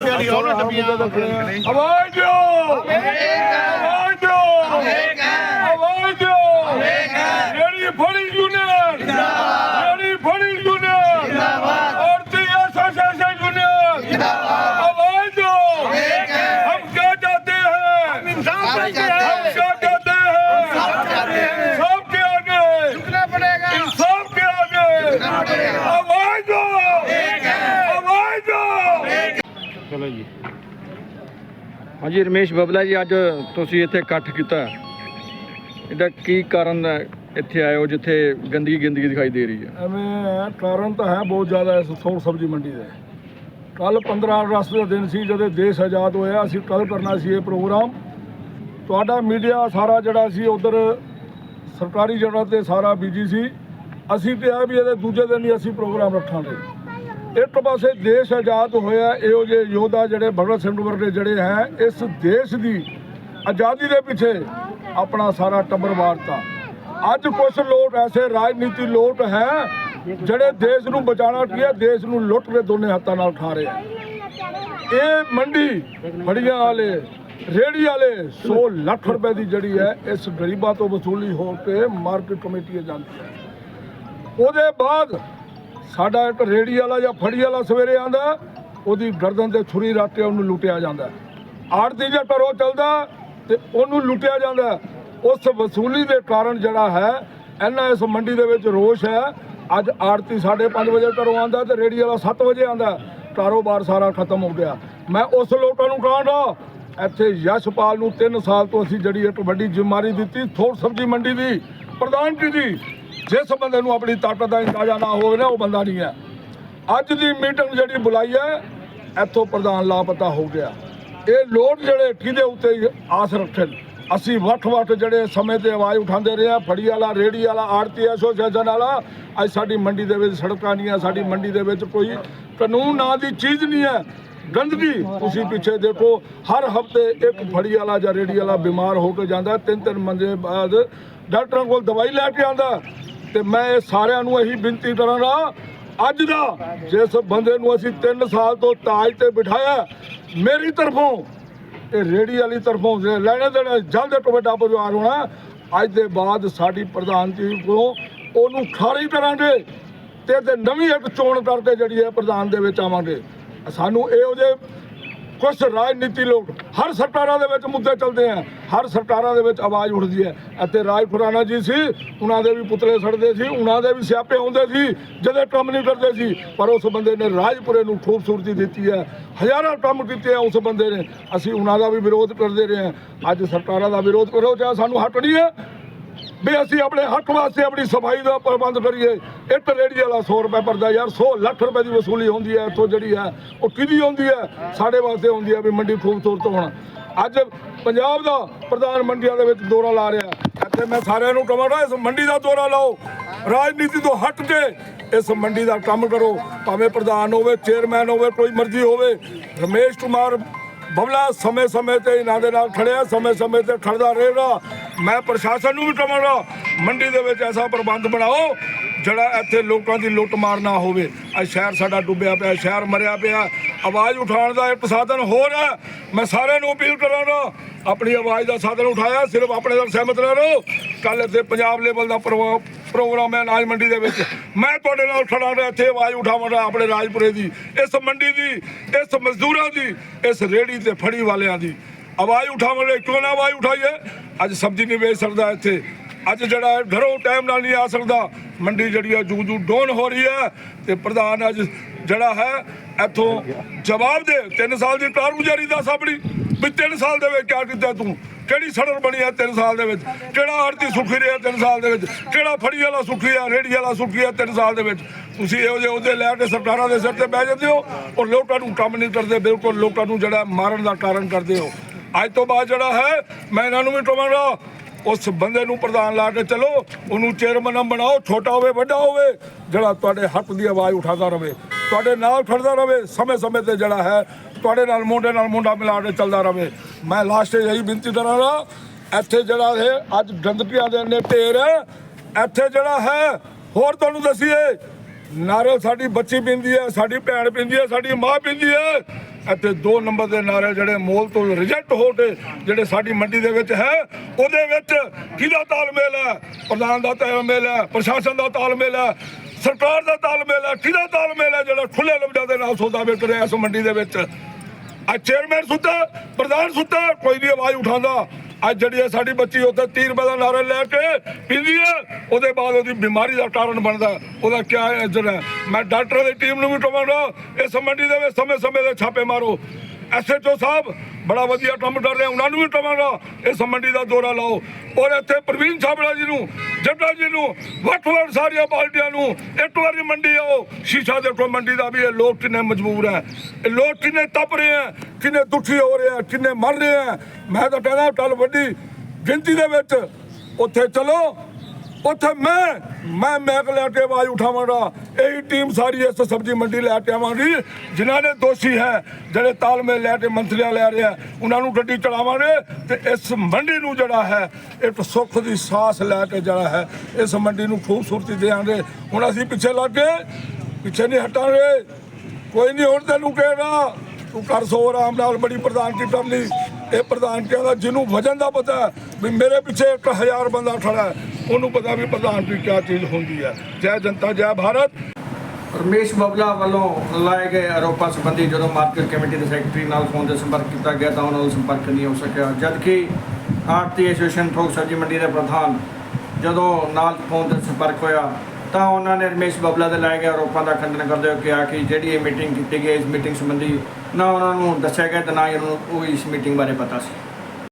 ਪਿਆਰੀ ਉਹਨਾਂ ਡੱਬੀਆਂ ਹਾਂਜੀ, ਰਮੇਸ਼ ਬਬਲਾ ਜੀ, ਅੱਜ ਤੁਸੀਂ ਇੱਥੇ ਇਕੱਠ ਕੀਤਾ। ਇਹਦਾ ਕੀ ਕਾਰਨ ਹੈ? ਇੱਥੇ ਆਏ ਹੋ ਜਿੱਥੇ ਗੰਦਗੀ ਗੰਦਗੀ ਦਿਖਾਈ ਦੇ ਰਹੀ ਹੈ। ਐਵੇਂ ਕਾਰਨ ਤਾਂ ਹੈ ਬਹੁਤ ਜ਼ਿਆਦਾ ਇਸ ਸੌ ਸਬਜ਼ੀ ਮੰਡੀ ਦੇ। ਕੱਲ 15 ਅਗਸਤ ਦਾ ਦਿਨ ਸੀ, ਜਦੋਂ ਦੇਸ਼ ਆਜ਼ਾਦ ਹੋਇਆ, ਅਸੀਂ ਕੱਲ ਕਰਨਾ ਸੀ ਇਹ ਪ੍ਰੋਗਰਾਮ। ਤੁਹਾਡਾ ਮੀਡੀਆ ਸਾਰਾ ਜਿਹੜਾ ਸੀ, ਉਧਰ ਸਰਕਾਰੀ ਜਗ੍ਹਾ ਤੇ ਸਾਰਾ ਬਿਜ਼ੀ ਸੀ। ਅਸੀਂ ਕਿਹਾ ਵੀ ਇਹਦੇ ਦੂਜੇ ਦਿਨ ਹੀ ਅਸੀਂ ਪ੍ਰੋਗਰਾਮ ਰੱਖਾਂਗੇ। ਇੱਕ ਪਾਸੇ ਦੇਸ਼ ਆਜ਼ਾਦ ਹੋਇਆ, ਇਹੋ ਜਿਹੇ ਯੋਧਾ ਜਿਹੜੇ ਭਗਤ ਸਿੰਘ ਵਰਗੇ ਜਿਹੜੇ ਹੈ, ਇਸ ਦੇਸ਼ ਦੀ ਆਜ਼ਾਦੀ ਦੇ ਪਿੱਛੇ ਆਪਣਾ ਸਾਰਾ ਟੱਬਰ ਵਾਰਤਾ। ਅੱਜ ਕੁਝ ਲੋਕ ਐਸੇ ਰਾਜਨੀਤੀ ਲੋਕ ਹੈ, ਜਿਹੜੇ ਦੇਸ਼ ਨੂੰ ਬਚਾਉਣਾ ਕੀ ਦੇਸ਼ ਨੂੰ ਲੁੱਟ ਕੇ ਦੋਨੇ ਹੱਥਾਂ ਨਾਲ ਉਠਾ ਰਹੇ ਆ ਇਹ ਮੰਡੀ ਫੜੀਆਂ ਵਾਲੇ ਰੇੜੀ ਵਾਲੇ 100 ਲੱਖ ਰੁਪਏ ਦੀ ਜਿਹੜੀ ਹੈ, ਇਸ ਗਰੀਬਾਂ ਤੋਂ ਵਸੂਲੀ ਹੋ ਕੇ ਮਾਰਕੀਟ ਕਮੇਟੀ ਜਾਂਦੀ ਹੈ। ਉਹਦੇ ਬਾਅਦ ਸਾਡਾ ਇੱਕ ਰੇੜੀ ਵਾਲਾ ਜਾਂ ਫੜੀ ਵਾਲਾ ਸਵੇਰੇ ਆਂਦਾ ਉਹਦੀ ਗਰਦਨ ਤੇ ਛੁਰੀ ਰੱਖ ਕੇ ਉਹਨੂੰ ਲੁੱਟਿਆ ਜਾਂਦਾ। ਆੜਤੀ ਜੇ ਟਰੋ ਚੱਲਦਾ ਤੇ ਉਹਨੂੰ ਲੁੱਟਿਆ ਜਾਂਦਾ। ਉਸ ਵਸੂਲੀ ਦੇ ਕਾਰਨ ਜਿਹੜਾ ਹੈ ਇਹਨਾਂ ਇਸ ਮੰਡੀ ਦੇ ਵਿੱਚ ਰੋਸ਼ ਹੈ। ਅੱਜ ਆੜਤੀ 5:30 ਵਜੇ ਘਰੋਂ ਆਂਦਾ ਤੇ ਰੇੜੀ ਵਾਲਾ 7 ਵਜੇ ਆਂਦਾ ਕਾਰੋਬਾਰ ਸਾਰਾ ਖਤਮ ਹੋ ਗਿਆ। ਮੈਂ ਉਸ ਲੋਕਾਂ ਨੂੰ ਕਹਾਂਗਾ ਇੱਥੇ ਯਸ਼ਪਾਲ ਨੂੰ 3 ਸਾਲ ਤੋਂ ਅਸੀਂ ਜਿਹੜੀ ਇੱਕ ਵੱਡੀ ਜ਼ਿੰਮੇਵਾਰੀ ਦਿੱਤੀ, ਥੋੜ ਸਬਜ਼ੀ ਮੰਡੀ ਦੀ, ਪ੍ਰਧਾਨ ਜੀ ਦੀ। ਜਿਸ ਬੰਦੇ ਨੂੰ ਆਪਣੀ ਤਾਕਤ ਦਾ ਅੰਦਾਜ਼ਾ ਨਾ ਹੋਵੇ ਨਾ, ਉਹ ਬੰਦਾ ਨਹੀਂ ਹੈ। ਅੱਜ ਦੀ ਮੀਟਿੰਗ ਜਿਹੜੀ ਬੁਲਾਈ ਹੈ, ਇੱਥੋਂ ਪ੍ਰਧਾਨ ਲਾਪਤਾ ਹੋ ਗਿਆ। ਇਹ ਲੋਕ ਜਿਹੜੇ ਕਿਹਦੇ ਉੱਤੇ ਆਸ ਰੱਖਣ? ਅਸੀਂ ਵੱਖ-ਵੱਖ ਜਿਹੜੇ ਸਮੇਂ ਤੇ ਆਵਾਜ਼ ਉਠਾਉਂਦੇ ਰਹੇ ਆ ਫੜੀ ਵਾਲਾ ਰੇੜੀ ਵਾਲਾ, ਆੜਤੀ ਐਸੋਸੀਏਸ਼ਨ ਵਾਲਾ, ਅੱਜ ਸਾਡੀ ਮੰਡੀ ਦੇ ਵਿੱਚ ਸੜਕਾਂ ਨਹੀਂ ਆ ਸਾਡੀ ਮੰਡੀ ਦੇ ਵਿੱਚ ਕੋਈ ਕਾਨੂੰਨ ਨਾਂ ਦੀ ਚੀਜ਼ ਨਹੀਂ ਹੈ। ਗੰਦਗੀ, ਤੁਸੀਂ ਪਿੱਛੇ ਦੇਖੋ, ਹਰ ਹਫ਼ਤੇ ਇੱਕ ਫੜੀ ਵਾਲਾ ਜਾਂ ਰੇੜੀ ਵਾਲਾ ਬਿਮਾਰ ਹੋ ਕੇ ਜਾਂਦਾ ਤਿੰਨ ਤਿੰਨ ਮੰਦੇ ਬਾਅਦ ਡਾਕਟਰਾਂ ਕੋਲ ਦਵਾਈ ਲੈ ਕੇ ਆਂਦਾ ਤੇ ਮੈਂ ਇਹ ਸਾਰਿਆਂ ਨੂੰ ਇਹੀ ਬੇਨਤੀ ਕਰਾਂਗਾ, ਅੱਜ ਦਾ ਜਿਸ ਬੰਦੇ ਨੂੰ ਅਸੀਂ 3 ਸਾਲ ਤੋਂ ਤਾਜ ਤੇ ਬਿਠਾਇਆ, ਮੇਰੀ ਤਰਫੋਂ, ਇਹ ਰੇੜੀ ਵਾਲੀ ਤਰਫੋਂ ਜੇ ਲੈਣੇ ਦੇਣੇ, ਜਲਦ ਤੋਂ ਵੱਡਾ ਪਰਿਵਾਰ ਹੋਣਾ, ਅੱਜ ਦੇ ਬਾਅਦ ਸਾਡੀ ਪ੍ਰਧਾਨ ਜੀ ਕੋਲੋਂ ਉਹਨੂੰ ਖਾਰੀ ਕਰਾਂਗੇ ਤੇ ਤੇ ਨਵੀਂ ਇੱਕ ਚੋਣ ਕਰਕੇ ਜਿਹੜੀ ਹੈ ਪ੍ਰਧਾਨ ਦੇ ਵਿੱਚ ਆਵਾਂਗੇ। ਸਾਨੂੰ ਇਹੋ ਜਿਹੇ ਕੁਝ ਰਾਜਨੀਤੀ ਲੋਕ ਹਰ ਸਰਕਾਰਾਂ ਦੇ ਵਿੱਚ ਮੁੱਦੇ ਚੱਲਦੇ ਆ, ਹਰ ਸਰਕਾਰਾਂ ਦੇ ਵਿੱਚ ਆਵਾਜ਼ ਉੱਠਦੀ ਹੈ। ਅਤੇ ਰਾਜ ਖੁਰਾਨਾ ਜੀ ਸੀ, ਉਹਨਾਂ ਦੇ ਵੀ ਪੁਤਲੇ ਸੜਦੇ ਸੀ, ਉਹਨਾਂ ਦੇ ਵੀ ਸਿਆਪੇ ਹੁੰਦੇ ਸੀ ਜਦੋਂ ਕੰਮ ਨਹੀਂ ਕਰਦੇ ਸੀ। ਪਰ ਉਸ ਬੰਦੇ ਨੇ ਰਾਜਪੁਰੇ ਨੂੰ ਖੂਬਸੂਰਤੀ ਦਿੱਤੀ ਹੈ। ਹਜ਼ਾਰਾਂ ਕੰਮ ਕੀਤੇ ਆ ਉਸ ਬੰਦੇ ਨੇ। ਅਸੀਂ ਉਹਨਾਂ ਦਾ ਵੀ ਵਿਰੋਧ ਕਰਦੇ ਰਹੇ ਹਾਂ। ਅੱਜ ਸਰਕਾਰਾਂ ਦਾ ਵਿਰੋਧ ਕਰੋ ਚਾਹੇ ਸਾਨੂੰ ਹੱਟ ਨਹੀਂ ਹੈ। ਵੀ ਅਸੀਂ ਆਪਣੇ ਹੱਕ ਵਾਸਤੇ ਆਪਣੀ ਸਫ਼ਾਈ ਦਾ ਪ੍ਰਬੰਧ ਕਰੀਏ। ਇੱਕ ਰੇੜੀ ਵਾਲਾ 100 ਰੁਪਏ ਭਰਦਾ ਯਾਰ 100 ਲੱਖ ਰੁਪਏ ਦੀ ਵਸੂਲੀ ਹੁੰਦੀ ਹੈ, ਇੱਥੋਂ ਜਿਹੜੀ ਹੈ, ਉਹ ਕਿਹਦੀ ਹੁੰਦੀ ਹੈ? ਸਾਡੇ ਵਾਸਤੇ ਹੁੰਦੀ ਹੈ ਵੀ ਮੰਡੀ ਖੂਬਸੂਰਤ ਹੋਣਾ। ਅੱਜ ਪੰਜਾਬ ਦਾ ਪ੍ਰਧਾਨ ਮੰਡੀਆਂ ਦੇ ਵਿੱਚ ਦੌਰਾ ਲਾ ਰਿਹਾ। ਇੱਥੇ ਮੈਂ ਸਾਰਿਆਂ ਨੂੰ ਕਹਾਂਗਾ ਇਸ ਮੰਡੀ ਦਾ ਦੌਰਾ ਲਾਓ। ਰਾਜਨੀਤੀ ਤੋਂ ਹਟ ਕੇ ਇਸ ਮੰਡੀ ਦਾ ਕੰਮ ਕਰੋ। ਭਾਵੇਂ ਪ੍ਰਧਾਨ ਹੋਵੇ, ਚੇਅਰਮੈਨ ਹੋਵੇ, ਕੋਈ ਮਰਜ਼ੀ ਹੋਵੇ, ਰਮੇਸ਼ ਕੁਮਾਰ ਬਬਲਾ ਸਮੇਂ ਸਮੇਂ ਤੇ ਇਹਨਾਂ ਦੇ ਨਾਲ ਖੜਿਆ ਸਮੇਂ ਸਮੇਂ ਤੇ ਖੜਦਾ ਰਹੇਗਾ ਮੈਂ ਪ੍ਰਸ਼ਾਸਨ ਨੂੰ ਵੀ ਕਹਾਂਗਾ, ਮੰਡੀ ਦੇ ਵਿੱਚ ਐਸਾ ਪ੍ਰਬੰਧ ਬਣਾਓ, ਜਿਹੜਾ ਇੱਥੇ ਲੋਕਾਂ ਦੀ ਲੁੱਟ ਮਾਰ ਨਾ ਹੋਵੇ। ਅੱਜ ਸ਼ਹਿਰ ਸਾਡਾ ਡੁੱਬਿਆ ਪਿਆ, ਸ਼ਹਿਰ ਮਰਿਆ ਪਿਆ। ਆਵਾਜ਼ ਉਠਾਉਣ ਦਾ ਇੱਕ ਸਾਧਨ ਹੋਰ ਹੈ। ਮੈਂ ਸਾਰਿਆਂ ਨੂੰ ਅਪੀਲ ਕਰਾਂਗਾ, ਆਪਣੀ ਆਵਾਜ਼ ਦਾ ਸਾਧਨ ਉਠਾਇਆ, ਸਿਰਫ ਆਪਣੇ ਨਾਲ ਸਹਿਮਤ ਨਾ ਰਹੋ। ਕੱਲ ਇੱਥੇ ਪੰਜਾਬ ਲੈਵਲ ਦਾ ਪ੍ਰੋ- ਪ੍ਰੋਗਰਾਮ ਹੈ ਅਨਾਜ ਮੰਡੀ ਦੇ ਵਿੱਚ। ਮੈਂ ਤੁਹਾਡੇ ਨਾਲ ਖੜਾਂਗਾ ਇੱਥੇ ਆਵਾਜ਼ ਉਠਾਵਾਂਗਾ ਆਪਣੇ ਰਾਜਪੁਰੇ ਦੀ, ਇਸ ਮੰਡੀ ਦੀ, ਇਸ ਮਜ਼ਦੂਰਾਂ ਦੀ, ਇਸ ਰੇੜੀ ਤੇ ਫੜੀ ਵਾਲਿਆਂ ਦੀ। ਆਵਾਜ਼ ਉਠਾਵਾਂਗੇ ਕਿਉਂ ਨਾ ਆਵਾਜ਼ ਉਠਾਈਏ। ਅੱਜ ਸਬਜ਼ੀ ਨਹੀਂ ਵੇਚ ਸਕਦਾ ਇੱਥੇ। ਅੱਜ ਜਿਹੜਾ ਘਰੋਂ ਟਾਈਮ ਨਾਲ ਨਹੀਂ ਆ ਸਕਦਾ। ਮੰਡੀ ਜਿਹੜੀ ਹੈ ਜੂ ਜੂ ਡੋਨ ਹੋ ਰਹੀ ਹੈ। ਤੇ ਪ੍ਰਧਾਨ ਅੱਜ ਜਿਹੜਾ ਹੈ, ਇੱਥੋਂ ਜਵਾਬ ਦੇ। 3 ਸਾਲ ਦੀ ਕਾਰਗੁਜ਼ਾਰੀ ਦਾ ਸਾਬੜੀ। ਵੀ 3 ਸਾਲ ਦੇ ਵਿੱਚ ਕਿਆ ਕੀਤਾ ਤੂੰ? ਕਿਹੜੀ ਸੜਕ ਬਣੀ ਹੈ 3 ਸਾਲ ਦੇ ਵਿੱਚ? ਕਿਹੜਾ ਆੜਤੀ ਸੁੱਖੀ ਰਿਹਾ 3 ਸਾਲ ਦੇ ਵਿੱਚ? ਕਿਹੜਾ ਫੜੀ ਵਾਲਾ ਸੁੱਖੀ ਆ ਰੇੜੀ ਵਾਲਾ ਸੁੱਖੀ ਆ 3 ਸਾਲ ਦੇ ਵਿੱਚ? ਤੁਸੀਂ ਇਹੋ ਜਿਹੇ ਉਹਦੇ ਲੈ ਕੇ ਸਰਕਾਰਾਂ ਦੇ ਸਿਰ ਤੇ ਬਹਿ ਜਾਂਦੇ ਹੋ ਔਰ ਲੋਕਾਂ ਨੂੰ ਕੰਮ ਨਹੀਂ ਕਰਦੇ, ਬਿਲਕੁਲ ਲੋਕਾਂ ਨੂੰ ਜਿਹੜਾ ਮਾਰਨ ਦਾ ਕਾਰਨ ਕਰਦੇ ਹੋ। ਅੱਜ ਤੋਂ ਬਾਅਦ ਜਿਹੜਾ ਹੈ, ਮੈਂ ਇਹਨਾਂ ਨੂੰ ਵੀ ਕਹਾਂਗਾ, ਉਸ ਬੰਦੇ ਨੂੰ ਪ੍ਰਧਾਨ ਲਾ ਕੇ ਚਲੋ, ਉਹਨੂੰ ਚੇਅਰਮੈਨ ਬਣਾਓ, ਛੋਟਾ ਹੋਵੇ, ਵੱਡਾ ਹੋਵੇ, ਜਿਹੜਾ ਤੁਹਾਡੇ ਹੱਕ ਦੀ ਆਵਾਜ਼ ਉਠਾਉਂਦਾ ਰਵੇ, ਤੁਹਾਡੇ ਨਾਲ ਖੜਦਾ ਰਵੇ ਸਮੇਂ ਸਮੇਂ ਤੇ ਜਿਹੜਾ ਹੈ, ਤੁਹਾਡੇ ਨਾਲ ਮੋਢੇ ਨਾਲ ਮੁੰਡਾ ਮਿਲਾ ਕੇ ਚੱਲਦਾ ਰਹੇ ਮੈਂ ਲਾਸਟ ਇਹੀ ਬੇਨਤੀ ਕਰਾਂਗਾ, ਇੱਥੇ ਜਿਹੜਾ ਹੈ ਅੱਜ ਗੰਦਗੀਆਂ ਦੇ ਨੇ ਢੇਰ ਇੱਥੇ ਜਿਹੜਾ ਹੈ, ਹੋਰ ਤੁਹਾਨੂੰ ਦਸੀਏ, ਨਾਰੇ ਸਾਡੀ ਬੱਚੀ ਪਿੰਦੀ ਹੈ, ਸਾਡੀ ਭੈਣ ਪਿੰਦੀ ਹੈ, ਸਾਡੀ ਮਾਂ ਪਿੰਦੀ ਹੈ ਇੱਥੇ ਦੋ ਨੰਬਰ ਦੇ ਨਾਰੇ ਜਿਹੜੇ ਮੋਲ ਤੋਂ ਰਿਜੈਕਟ ਹੋ ਕੇ ਜਿਹੜੇ ਸਾਡੀ ਮੰਡੀ ਦੇ ਵਿੱਚ ਹੈ, ਉਹਦੇ ਵਿੱਚ ਕਿਹਦਾ ਤਾਲਮੇਲ ਹੈ? ਪ੍ਰਧਾਨ ਦਾ ਤਾਲਮੇਲ ਹੈ, ਪ੍ਰਸ਼ਾਸਨ ਦਾ ਤਾਲਮੇਲ ਹੈ, ਸਰਕਾਰ ਦਾ ਤਾਲਮੇਲ ਹੈ, ਕਿਹਦਾ ਤਾਲਮੇਲ ਹੈ ਜਿਹੜਾ ਖੁੱਲੇ ਲਫ਼ਜ਼ਾਂ ਦੇ ਨਾਲ ਸੌਦਾ ਵਿਕ ਰਿਹਾ ਇਸ ਮੰਡੀ ਦੇ ਵਿੱਚ? ਅੱਜ ਚੇਅਰਮੈਨ ਸੁੱਤਾ, ਪ੍ਰਧਾਨ ਸੁੱਤਾ, ਕੋਈ ਵੀ ਆਵਾਜ਼ ਉਠਾਉਂਦਾ। ਅੱਜ ਜਿਹੜੀ ਹੈ ਸਾਡੀ ਬੱਚੀ ਉੱਥੇ 30 ਰੁਪਏ ਦਾ ਨਾਰਾ ਲੈ ਕੇ ਪੀਂਦੀ ਹੈ, ਉਹਦੇ ਬਾਅਦ ਉਹਦੀ ਬਿਮਾਰੀ ਦਾ ਕਾਰਨ ਬਣਦਾ ਉਹਦਾ ਕੀ ਅਜਰ ਹੈ? ਮੈਂ ਡਾਕਟਰਾਂ ਦੀ ਟੀਮ ਨੂੰ ਵੀ ਕਹਾਂਗਾ, ਇਸ ਮੰਡੀ ਦੇ ਵਿੱਚ ਸਮੇਂ ਸਮੇਂ ਦੇ ਛਾਪੇ ਮਾਰੋ। ਐਸਐਚਓ ਸਾਹਿਬ, ਬੜਾ ਵਧੀਆ ਕੰਮ ਕਰ ਰਹੇ, ਉਹਨਾਂ ਨੂੰ ਵੀ ਕਹਾਂਗਾ ਇਸ ਮੰਡੀ ਦਾ ਦੌਰਾ ਲਾਓ। ਔਰ ਇੱਥੇ ਪ੍ਰਵੀਨ ਛਾਬੜਾ ਜੀ ਨੂੰ, ਜੱਟਾ ਜੀ ਨੂੰ, ਵੱਖ ਵੱਖ ਸਾਰੀਆਂ ਪਾਰਟੀਆਂ ਨੂੰ ਇੱਕ ਵਾਰੀ ਮੰਡੀ ਆਓ। ਸ਼ੀਸ਼ਾ ਦੇਖੋ, ਮੰਡੀ ਦਾ ਵੀ ਇਹ ਲੋਕ ਕਿੰਨੇ ਮਜਬੂਰ ਹੈ। ਇਹ ਲੋਕ ਕਿੰਨੇ ਤਪ ਰਹੇ ਹੈ, ਕਿੰਨੇ ਦੁਖੀ ਹੋ ਰਹੇ ਹੈ, ਕਿੰਨੇ ਮਰ ਰਹੇ ਹੈ। ਮੈਂ ਤਾਂ ਕਹਿੰਦਾ ਕੱਲ ਵੱਡੀ ਗਿਣਤੀ ਦੇ ਵਿੱਚ ਉੱਥੇ ਚਲੋ। ਉੱਥੇ ਮੈਂ ਮੈਂ ਮੈਕ ਲੈ ਕੇ ਆਵਾਜ਼ ਉਠਾਵਾਂਗਾ। ਇਹੀ ਟੀਮ ਸਾਰੀ ਇਸ ਸਬਜ਼ੀ ਮੰਡੀ ਲੈ ਕੇ ਆਵਾਂਗੀ। ਜਿਨ੍ਹਾਂ ਨੇ ਦੋਸ਼ੀ ਹੈ, ਜਿਹੜੇ ਤਾਲਮੇਲ ਲੈ ਕੇ ਮੰਤਰੀਆਂ ਲੈ ਰਹੇ ਉਹਨਾਂ ਨੂੰ ਗੱਡੀ ਚਲਾਵਾਂਗੇ ਤੇ ਇਸ ਮੰਡੀ ਨੂੰ ਜਿਹੜਾ ਹੈ, ਇੱਕ ਸੁੱਖ ਦੀ ਸਾਹ ਲੈ ਕੇ ਜਿਹੜਾ ਹੈ, ਇਸ ਮੰਡੀ ਨੂੰ ਖੂਬਸੂਰਤੀ ਦੇਵਾਂਗੇ। ਹੁਣ ਅਸੀਂ ਪਿੱਛੇ ਲੱਗ ਗਏ, ਪਿੱਛੇ ਨਹੀਂ ਹਟਾਂਗੇ। ਕੋਈ ਨਹੀਂ ਹੁਣ ਤੈਨੂੰ ਕਹੇਗਾ, ਤੂੰ ਕਰ ਸੋ ਆਰਾਮ ਨਾਲ ਬੜੀ ਪ੍ਰਧਾਨਗੀ ਕਰ ਲਈ ਇਹ ਪ੍ਰਧਾਨ ਦਾ ਜਿਹਨੂੰ ਵਜਨ ਦਾ ਪਤਾ ਵੀ ਮੇਰੇ ਪਿੱਛੇ 1000 ਬੰਦਾ ਖੜਾ ਹੈ। ਉਹਨੂੰ ਪਤਾ ਵੀ ਪ੍ਰਧਾਨਗੀ ਕੀ ਚੀਜ਼ ਹੁੰਦੀ ਹੈ ਜੈ ਜਨਤਾ, ਜੈ ਭਾਰਤ। ਰਮੇਸ਼ ਬਬਲਾ ਵੱਲੋਂ ਲਾਏ ਗਏ ਆਰੋਪਾਂ ਸੰਬੰਧੀ ਜਦੋਂ ਮਾਰਕੀਟ ਕਮੇਟੀ ਦੇ ਸੈਕਟਰੀ ਨਾਲ ਫੋਨ ਤੇ ਸੰਪਰਕ ਕੀਤਾ ਗਿਆ ਤਾਂ ਉਹਨਾਂ ਨਾਲ ਸੰਪਰਕ ਨਹੀਂ ਹੋ ਸਕਿਆ। ਜਦਕਿ ਆਰਟੀ ਐਸੋਸੀਏਸ਼ਨ ਥੋਕ ਸਬਜ਼ੀ ਮੰਡੀ ਦੇ ਪ੍ਰਧਾਨ ਜਦੋਂ ਨਾਲ ਫੋਨ ਤੇ ਸੰਪਰਕ ਹੋਇਆ ਤਾਂ ਉਹਨਾਂ ਨੇ ਰਮੇਸ਼ ਬਬਲਾ ਦੇ ਲਾਏ ਗਏ ਆਰੋਪਾਂ ਦਾ ਖੰਡਨ ਕਰਦੇ ਹੋਏ ਕਿਹਾ ਕਿ ਜਿਹੜੀ ਇਹ ਮੀਟਿੰਗ ਕੀਤੀ ਗਈ ਇਸ ਮੀਟਿੰਗ ਸੰਬੰਧੀ ਨਾ ਉਹਨਾਂ ਨੂੰ ਦੱਸਿਆ ਗਿਆ ਤੇ ਨਾ ਹੀ ਉਹਨਾਂ ਨੂੰ ਉਹ ਇਸ ਮੀਟਿੰਗ ਬਾਰੇ ਪਤਾ ਸੀ।